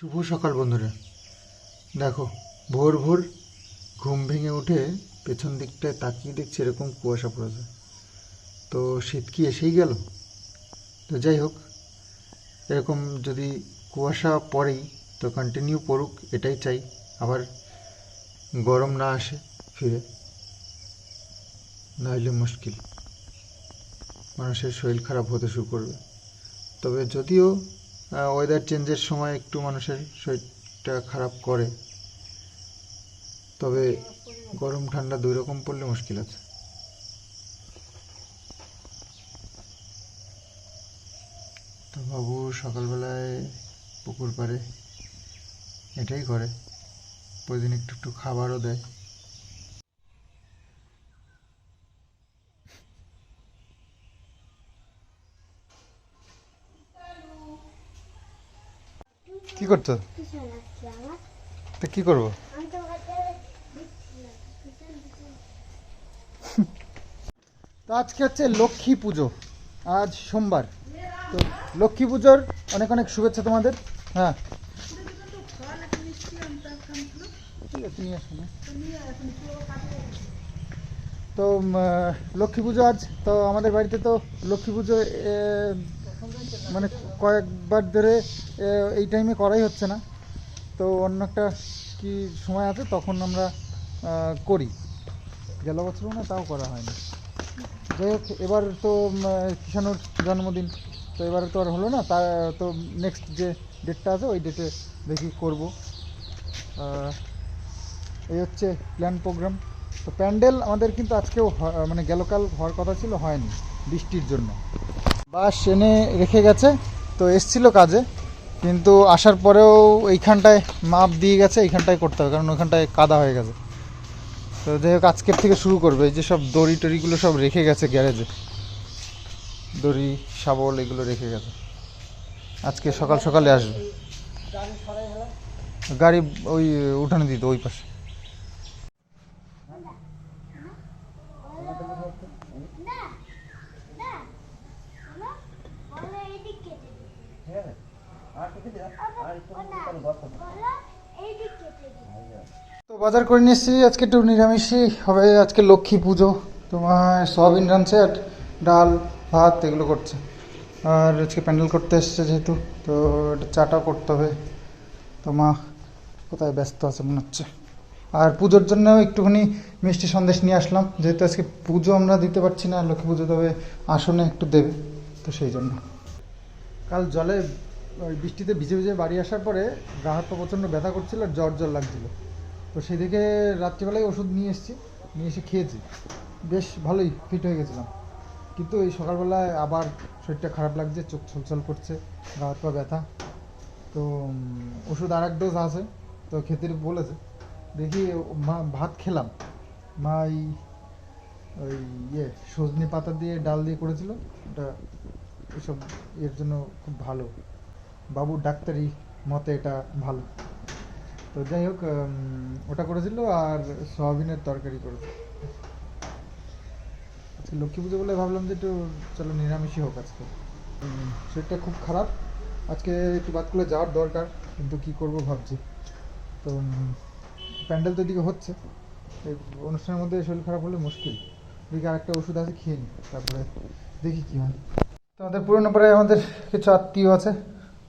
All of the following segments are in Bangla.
শুভ সকাল, বন্ধুরা। দেখো, ভোর ভোর ঘুম ভেঙে উঠে পেছন দিকটায় তাকিয়ে দেখছি এরকম কুয়াশা পড়েছে। তো শীত কি এসেই গেল? তো যাই হোক, এরকম যদি কুয়াশা পড়েই তো কন্টিনিউ পড়ুক, এটাই চাই। আবার গরম না আসে ফিরে নাহলে মুশকিল। মানুষের শরীর খারাপ হতে শুরু করবে। তবে যদিও ওয়েদার চেঞ্জের সময় একটু মানুষের শরীরটা খারাপ করে। তবে গরম, ঠান্ডা দুই রকম পড়লে মুশকিল আছে। তো বাবু সকালবেলায় পুকুর পাড়ে এটাই করে। প্রতিদিন একটু একটু খাবারও দেয়। কি করছ? কি করব? তো আজকে হচ্ছে লক্ষ্মী পুজো, আজ সোমবার। তো লক্ষ্মী পুজোর অনেক অনেক শুভেচ্ছা তোমাদের। হ্যাঁ। তো লক্ষ্মী পুজো আজ। তো আমাদের বাড়িতে তো লক্ষ্মী পুজো মানে কয়েকবার ধরে এই টাইমে করাই হচ্ছে না। তো অন্য একটা কি সময় আছে, তখন আমরা করি। গেল বছরও না, তাও করা হয়নি। যাই হোক, এবার তো কিষাণুর জন্মদিন। তো এবারে তো আর হলো না তার তো নেক্সট যে ডেটটা আছে, ওই ডেটে দেখি করব। এই হচ্ছে প্ল্যান প্রোগ্রাম তো প্যান্ডেল আমাদের কিন্তু আজকেও মানে গেলকাল হওয়ার কথা ছিল, হয়নি বৃষ্টির জন্য। বাস এনে রেখে গেছে। তো এসছিল কাজে, কিন্তু আসার পরেও এইখানটায় মাপ দিয়ে গেছে, এইখানটায় করতে হবে, কারণ ওইখানটায় কাদা হয়ে গেছে। তো যাই হোক, আজকের থেকে শুরু করবে, এই যে সব দড়ি টড়িগুলো সব রেখে গেছে গ্যারেজে। দড়ি, শাবল এগুলো রেখে গেছে। আজকে সকাল সকালে আসবে। গাড়ি ওই উঠানে দিত, ওই পাশে। না না হলো বলো এইদিক কেটে দিই বলো এইদিক কেটে দিই তো বাজার করে নিয়ে এসেছি আজকে একটু নিরামিষই হবে আজকে লক্ষ্মী পুজো তোমার সয়াবিন রাঁধছে আর ডাল ভাত এগুলো করছে। আর আজকে প্যান্ডেল করতে এসছে যেহেতু তো চাটাও করতে হবে। তো মা কোথায় ব্যস্ত আছে মনে হচ্ছে। আর পুজোর জন্য একটুখানি মিষ্টি সন্দেশ নিয়ে আসলাম যেহেতু আজকে পুজো আমরা দিতে পারছি না লক্ষ্মী পুজো তবে আসনে একটু দেবে তো সেই জন্য। কাল জলে, ওই বৃষ্টিতে ভিজে ভিজে বাড়ি আসার পরে গা হাত পা প্রচণ্ড ব্যথা করছিল আর জ্বর জ্বর লাগছিল। তো সেদিকে রাত্রিবেলায় ওষুধ নিয়ে এসেছি, নিয়ে এসে খেয়েছি। বেশ ভালোই ফিট হয়ে গেছিলাম। কিন্তু এই সকালবেলায় আবার শরীরটা খারাপ লাগছে, চোখ ছলছল করছে গা হাত পা ব্যথা। তো ওষুধ আর এক ডোজ আছে, তো খেতে বলেছে। দেখি, মা, ভাত খেলাম। মা ওই ইয়ে সজনে পাতা দিয়ে ডাল দিয়ে করেছিল। ওটা এসব এর জন্য খুব ভালো। বাবুর ডাক্তারি মতে এটা ভালো। তো যাই হোক ওটা করেছিল আর সয়াবিনের তরকারি করেছিল। লক্ষ্মী পুজো বলে ভাবলাম যে একটু চলো নিরামিষই হোক আজকে। শরীরটা খুব খারাপ। আজকে একটু বাদ করে যাওয়ার দরকার, কিন্তু কি করব ভাবছি। তো প্যান্ডেল তো এদিকে হচ্ছে। এই অনুষ্ঠানের মধ্যে শরীর খারাপ হলে মুশকিল। এদিকে আরেকটা ওষুধ আছে, খেয়ে নিই তারপরে দেখি কী হয়। তো আমাদের পুরনো পাড়ায় আমাদের কিছু আত্মীয় আছে,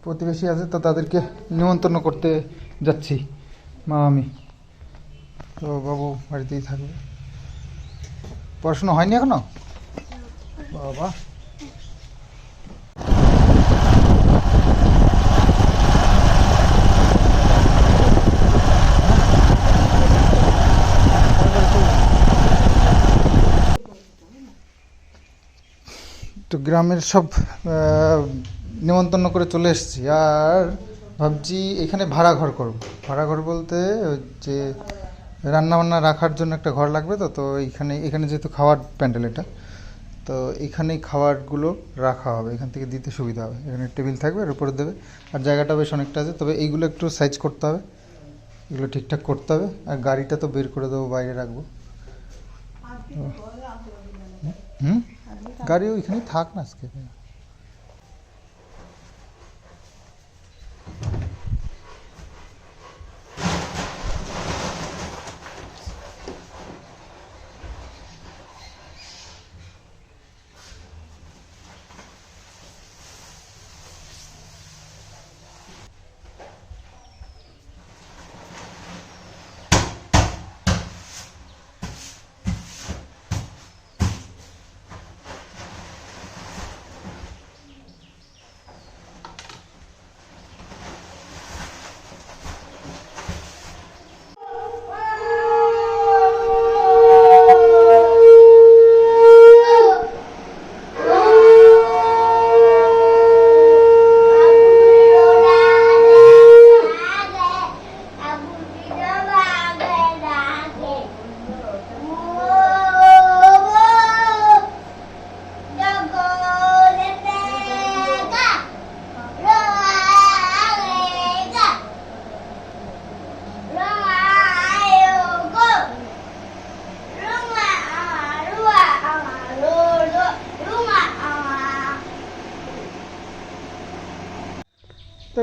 প্রতিবেশী আছে, তো তাদেরকে নিমন্ত্রণ করতে যাচ্ছি, মা, আমি। তো বাবু বাড়িতেই থাকবে। পড়াশোনা হয়নি এখনও? বাবা। তো গ্রামের সব আহ, নিমন্ত্রণ করে চলে এসেছি। আর ভাবছি এখানে ভাড়া ঘর করব। ভাড়া ঘর বলতে যে রান্না বান্না রাখার জন্য একটা ঘর লাগবে তো তো এইখানে এখানে যেহেতু খাওয়ার প্যান্ডেল এটা তো এখানেই খাবারগুলো রাখা হবে। এখান থেকে দিতে সুবিধা হবে। এখানে টেবিল থাকবে আর উপরে দেবে। আর জায়গাটা বেশ অনেকটা আছে তবে এইগুলো একটু সাইজ করতে হবে। এগুলো ঠিকঠাক করতে হবে। আর গাড়িটা তো বের করে দেবো বাইরে রাখব। হুম? গাড়ি ওইখানেই থাক না আজকে।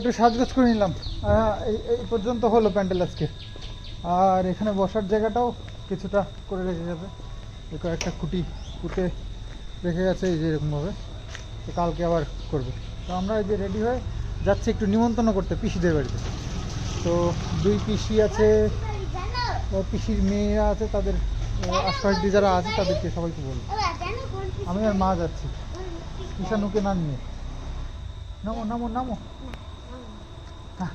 একটু সাজগোজ করে নিলাম। আহ, এই পর্যন্ত হলো প্যান্ডেল আজকে। আর এখানে বসার জায়গাটাও কিছুটা করে রেখে গেছে। কয়েকটা খুঁটি পুঁতে রেখে গেছে এই যে এরকমভাবে। তো কালকে আবার করবে। তো আমরা এই যে রেডি হয়ে যাচ্ছি একটু নিমন্ত্রণ করতে পিসিদের বাড়িতে। তো দুই পিসি আছে পিসির মেয়েরা আছে তাদের আশপাশ দিয়ে যারা আছে তাদেরকে সবাইকে বলব। আমি আর মা যাচ্ছি। ঈশানুকে না নিয়ে। নামো নামো নামো। হ্যাঁ।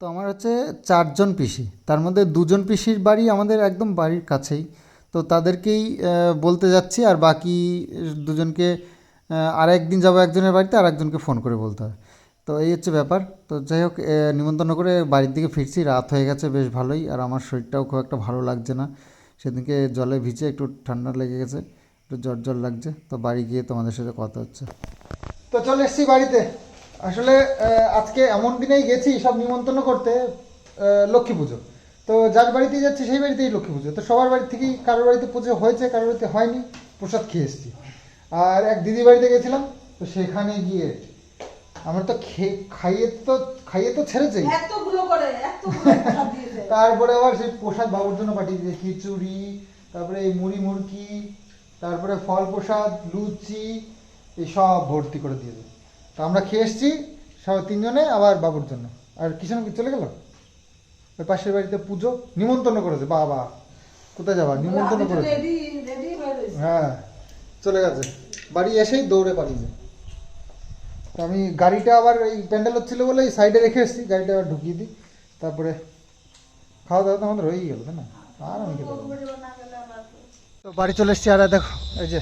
তো আমার হচ্ছে চারজন পিসি। তার মধ্যে দুজন পিসির বাড়ি আমাদের একদম বাড়ির কাছেই। তো তাদেরকেই বলতে যাচ্ছি, আর বাকি দুজনকে আর একদিন যাব একজনের বাড়িতে, আর একজনকে ফোন করে বলতে হয়। তো এই হচ্ছে ব্যাপার। তো যাই হোক নিমন্ত্রণ করে বাড়ির দিকে ফিরছি। রাত হয়ে গেছে, বেশ ভালোই। আর আমার শরীরটাও খুব একটা ভালো লাগছে না। সেদিনকে জলে ভিজে একটু ঠান্ডা লেগে গেছে। একটু জ্বর জ্বর লাগছে তো বাড়ি গিয়ে তোমাদের সাথে কথা হচ্ছে। তো চলে এসেছি বাড়িতে। আসলে আজকে এমন দিনেই গেছি সব নিমন্ত্রণ করতে লক্ষ্মী পুজো। তো যার বাড়িতেই যাচ্ছি সেই বাড়িতেই লক্ষ্মী পুজো। তো সবার বাড়ি থেকেই কারোর বাড়িতে পুজো হয়েছে কারোর বাড়িতে হয়নি প্রসাদ খেয়ে এসেছি। আর এক দিদি বাড়িতে গেছিলাম তো সেখানে গিয়ে আমরা তো খেয়ে খাইয়ে তো খাইয়ে তো দিয়েছে তারপরে আবার সেই প্রসাদ বাবুর জন্য পাঠিয়ে দিয়েছে খিচুড়ি তারপরে এই মুড়ি মুড়কি তারপরে ফল প্রসাদ লুচি এই সব ভর্তি করে দিয়েছে তো আমরা খেয়ে এসেছি সব তিনজনে আবার বাবুর জন্য। আর কিষান কি চলে গেল? ওই পাশের বাড়িতে পুজো নিমন্ত্রণ করেছে বাবা। কোথায় যাবা? নিমন্ত্রণ করেছে। হয়ে চলে গেছে। বাড়ি এসেই দৌড়ে পালিয়েছে তো আমি গাড়িটা আবার এই প্যান্ডেল হচ্ছিল বলে এই সাইডে রেখে এসেছি গাড়িটা আবার ঢুকিয়ে দিই। তারপরে খাওয়া দাওয়া তো আমাদের হয়েই গেল তাই না? আর আমি খেতে। তো বাড়ি চলে এসেছি, আর দেখো, এই যে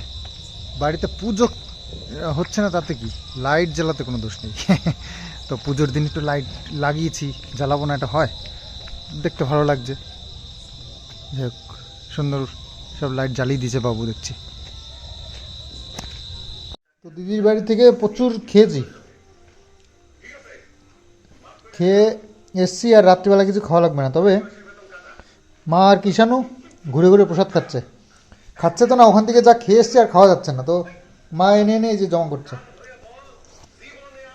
বাড়িতে পুজো হচ্ছে না তাতে কি? লাইট জ্বালাতে কোনো দোষ নেই। তো পুজোর দিন একটু লাইট লাগিয়েছি, জ্বালাবো না, এটা হয়। দেখতে ভালো লাগছে। যাই হোক, সুন্দর সব লাইট জ্বালিয়ে দিয়েছে বাবু, দেখছি। তো দিদির বাড়ি থেকে প্রচুর খেয়েছি। খেয়ে এসছি, আর রাত্রিবেলা কিছু খাওয়া লাগবে না। তবে মা আর কিষানু ঘুরে ঘুরে প্রসাদ খাচ্ছে। খাচ্ছে তো না, ওখান থেকে যা খেয়ে এসছি আর খাওয়া যাচ্ছে না, তো মা এনে এনে এই যে জমা করছে।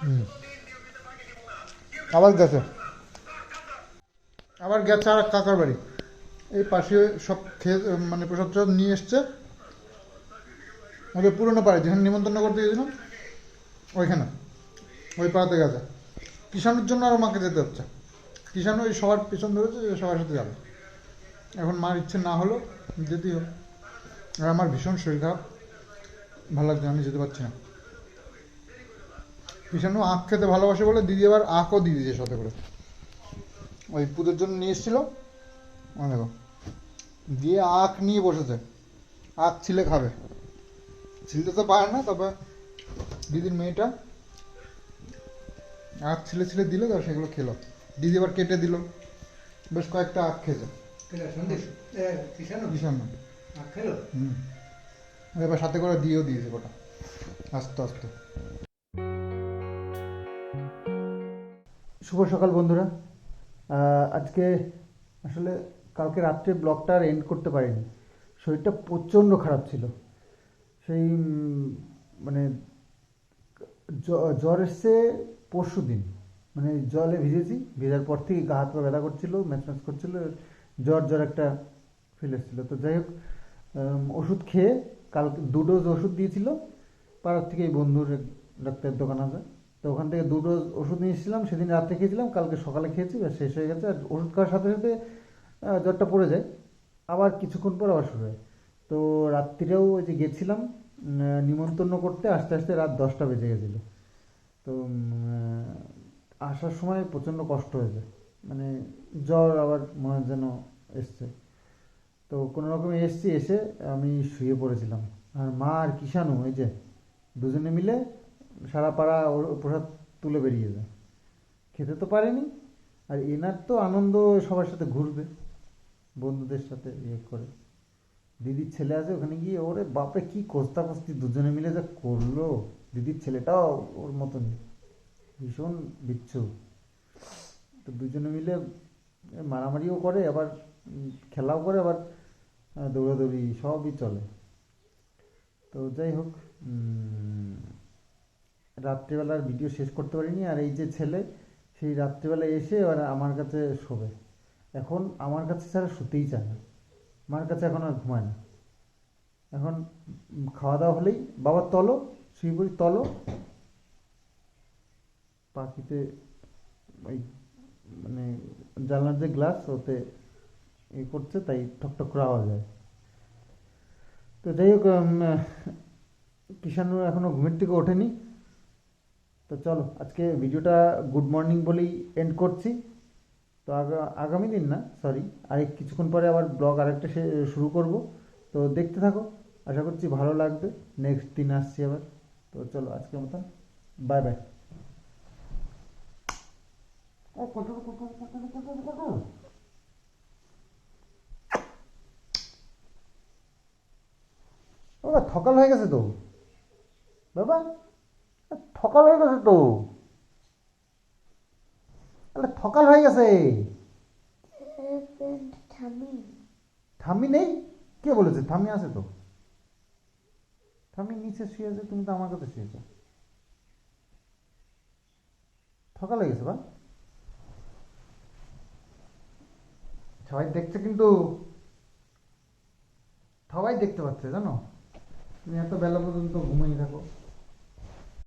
হুম। আবার গেছে। আবার গেছে আর কাকার বাড়ি। এই পাশে সব খেয়ে মানে প্রসাদ টসাদ নিয়ে এসছে। ওদের পুরনো পাড়ে যেখানে নিমন্ত্রণ করতে গেছিলাম ওইখানে। ওই পাড়াতে গেছে। কিষাণুর জন্য আরও মাকে যেতে হচ্ছে। কিষাণু ওই সবার পেছন ধরেছে সবার সাথে যাবে। এখন মার ইচ্ছে না হলো যেতেই হোক আর আমার ভীষণ শরীর খারাপ। ভালো লাগছে আমি যেতে পারছি না। কিষাণু আখ খেতে ভালোবাসে বলে দিদি আবার আখও দিয়ে দিয়েছে সাথে করে। ওই পুজোর জন্য নিয়ে এসেছিল। দেখো। দিয়ে আখ নিয়ে বসেছে। আখ ছিলে খাবে। ছিলতে তো পারে না তবে দিদির মেয়েটা আখ ছিলে ছিলে দিল তো সেগুলো খেলো। দিদি আবার কেটে দিল। বেশ কয়েকটা আখ খেয়েছে। ভীষণ হুম। এবার সাথে করে দিয়েও দিয়েছে গোটা আস্তে আস্তে। শুভ সকাল বন্ধুরা। আজকে আসলে কালকে রাত্রে ব্লগটা আর এন্ড করতে পারিনি। শরীরটা প্রচণ্ড খারাপ ছিল। সেই মানে জ্বর এসছে পরশু দিন। মানে জলে ভিজেছি, ভেজার পর থেকে গা হাত পা ব্যথা করছিল, ম্যাচ ম্যাচ করছিল, জ্বর জ্বর একটা ফিল এসেছিল। তো যাই হোক ওষুধ খেয়ে কালকে দু ডোজ ওষুধ দিয়েছিল। পাড়ার থেকে এই বন্ধুর ডাক্তারের দোকান আছে। তো ওখান থেকে দু ডোজ ওষুধ নিয়ে এসেছিলাম, সেদিন রাত্রে খেয়েছিলাম, কালকে সকালে খেয়েছি, ব্যাস শেষ হয়ে গেছে। আর ওষুধ খাওয়ার সাথে সাথে জ্বরটা পড়ে যায়। আবার কিছুক্ষণ পর আবার শুরু হয়। তো রাত্রিরেও ওই যে গেছিলাম নিমন্ত্রণ করতে, আস্তে আস্তে রাত দশটা বেজে গেছিল। তো আসার সময় প্রচণ্ড কষ্ট হয়েছে। মানে জ্বর আবার মনে যেন এসছে। তো কোনো রকমে এসছি, এসে আমি শুয়ে পড়েছিলাম। আর মা আর কিষানু এই যে দুজনে মিলে সারা পাড়া ওর প্রসাদ তুলে বেরিয়ে যায়। খেতে তো পারেনি, আর এনার তো আনন্দ সবার সাথে ঘুরবে, বন্ধুদের সাথে ইয়ে করে। দিদির ছেলে আছে ওখানে গিয়ে, ওরে বাপরে কি কস্তা কস্তি দুজনে মিলে যা করল। দিদির ছেলেটাও ওর মতন, ভীষণ বিচ্ছু। তো দুজনে মিলে মারামারিও করে, আবার খেলাও করে, আবার দৌড়াদৌড়ি সবই চলে। তো যাই হোক রাত্রিবেলার ভিডিও শেষ করতে পারিনি, আর এই যে ছেলে, সেই রাত্রিবেলা এসে এবার আমার কাছে শোবে। এখন আমার কাছে ছাড়া শুতেই চায় না। আমার কাছে এখন আর ঘুমায় না। এখন খাওয়া দাওয়া হলেই, বাবা তলো, শুয়ে পড়ি, তলো। পাখিতে ওই মানে জানলার যে গ্লাস, ওতে ই করছে তাই ঠকঠক করে আওয়াজ হয়। তো যাই হোক উম, কিষাণু এখনও ঘুমের থেকে ওঠেনি। তো চলো আজকে ভিডিওটা গুড মর্নিং বলেই এন্ড করছি। তো আগা- আগামী দিন না সরি আরেক কিছুক্ষণ পরে আবার ব্লগ আরেকটা শুরু করব। তো দেখতে থাকো আশা করছি ভালো লাগবে। নেক্সট দিন আসছি আবার। তো চলো আজকের মতন বাই বাই বাবা থকাল হয়ে গেছে তো। বাবা থকাল হয়ে গেছে তো। আরে থকাল হয়ে গেছে. ঠাম্মি নেই? কে বলেছে? ঠাম্মি আছে তো। ঠাম্মি নিচে শুয়ে আছে তুমি তো আমার কাছে শুয়েছো থকাল হয়ে গেছে বা সবাই দেখছে কিন্তু। সবাই দেখতে পাচ্ছে জানো? তুমি এত বেলা পর্যন্ত ঘুমাই থাকো।